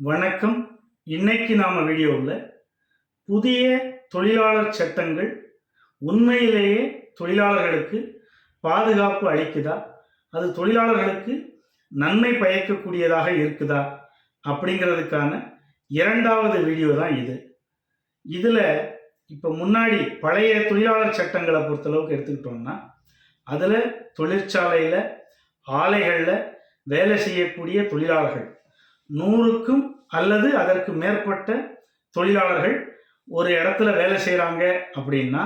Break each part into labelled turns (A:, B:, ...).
A: வணக்கம். இன்னைக்கு நாம வீடியோவில் புதிய தொழிலாளர் சட்டங்கள் உண்மையிலேயே தொழிலாளர்களுக்கு பாதுகாப்பு அளிக்குதா? அது தொழிலாளர்களுக்கு நன்மை பயக்கக்கூடியதாக இருக்குதா? அப்படிங்கிறதுக்கான இரண்டாவது வீடியோ தான் இது. இதில் இப்போ முன்னாடி பழைய தொழிலாளர் சட்டங்களை பொறுத்தளவுக்கு எடுத்துக்கிட்டோம்னா அதில் தொழிற்சாலையில் ஆலைகளில் வேலை செய்யக்கூடிய தொழிலாளர்கள் நூறுக்கும் அல்லது அதற்கு மேற்பட்ட தொழிலாளர்கள் ஒரு இடத்துல வேலை செய்கிறாங்க அப்படின்னா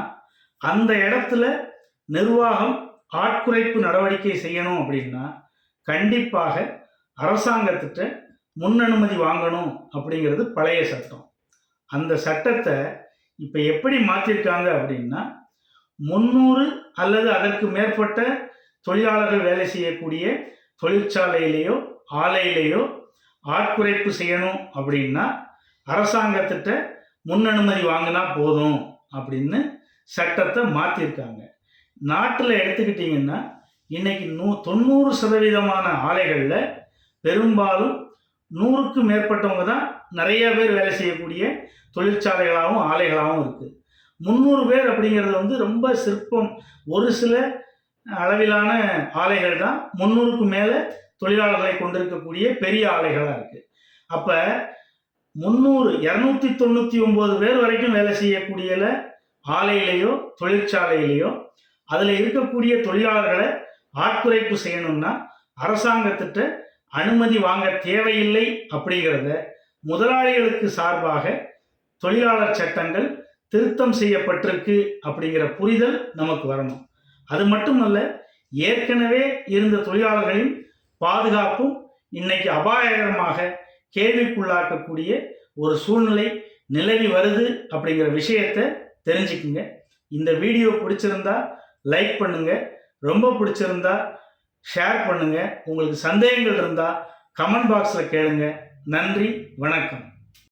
A: அந்த இடத்துல நிர்வாகம் ஆட்குறைப்பு நடவடிக்கை செய்யணும் அப்படின்னா கண்டிப்பாக அரசாங்கத்திட்ட முன் அனுமதி வாங்கணும் அப்படிங்கிறது பழைய சட்டம். அந்த சட்டத்தை இப்போ எப்படி மாற்றிருக்காங்க அப்படின்னா முந்நூறு அல்லது அதற்கு மேற்பட்ட தொழிலாளர்கள் வேலை செய்யக்கூடிய தொழிற்சாலையிலேயோ ஆலையிலேயோ ஆட்குறைப்பு செய்யணும் அப்படின்னா அரசாங்கத்திட்ட முன் அனுமதி வாங்கினா போதும் அப்படின்னு சட்டத்தை மாற்றிருக்காங்க நாட்டில் எடுத்துக்கிட்டிங்கன்னா இன்னைக்கு நூ தொண்ணூறு சதவீதமான ஆலைகளில் பெரும்பாலும் நூறுக்கு மேற்பட்டவங்க தான் நிறைய பேர் வேலை செய்யக்கூடிய தொழிற்சாலைகளாகவும் ஆலைகளாகவும் இருக்குது முந்நூறு பேர் அப்படிங்கிறது வந்து ரொம்ப சிற்பம். ஒரு சில அளவிலான ஆலைகள் தான் முந்நூறுக்கு மேலே தொழிலாளர்களை கொண்டிருக்கக்கூடிய பெரிய ஆலைகளாக இருக்குது அப்போ முந்நூறு இரநூத்தி தொண்ணூற்றி ஒம்பது பேர் வரைக்கும் வேலை செய்யக்கூடியல ஆலையிலேயோ தொழிற்சாலையிலேயோ அதில் இருக்கக்கூடிய தொழிலாளர்களை ஆட்குறைப்பு செய்யணும்னா அரசாங்கத்திட்ட அனுமதி வாங்க தேவையில்லை அப்படிங்கிறத முதலாளிகளுக்கு சார்பாக தொழிலாளர் சட்டங்கள் திருத்தம் செய்யப்பட்டிருக்கு அப்படிங்கிற புரிதல் நமக்கு வரணும். அது மட்டுமல்ல ஏற்கனவே இருந்த தொழிலாளர்களின் பாதுகாப்பும் இன்னைக்கு அபாயகரமாக கேள்விக்குள்ளாக்கக்கூடிய ஒரு சூழ்நிலை நிலவி வருது அப்படிங்கிற விஷயத்தை தெரிஞ்சுக்குங்க. இந்த வீடியோ பிடிச்சிருந்தா லைக் பண்ணுங்க. ரொம்ப பிடிச்சிருந்தா ஷேர் பண்ணுங்க. உங்களுக்கு சந்தேகங்கள் இருந்தால் கமெண்ட் பாக்ஸில் கேளுங்க. நன்றி வணக்கம்.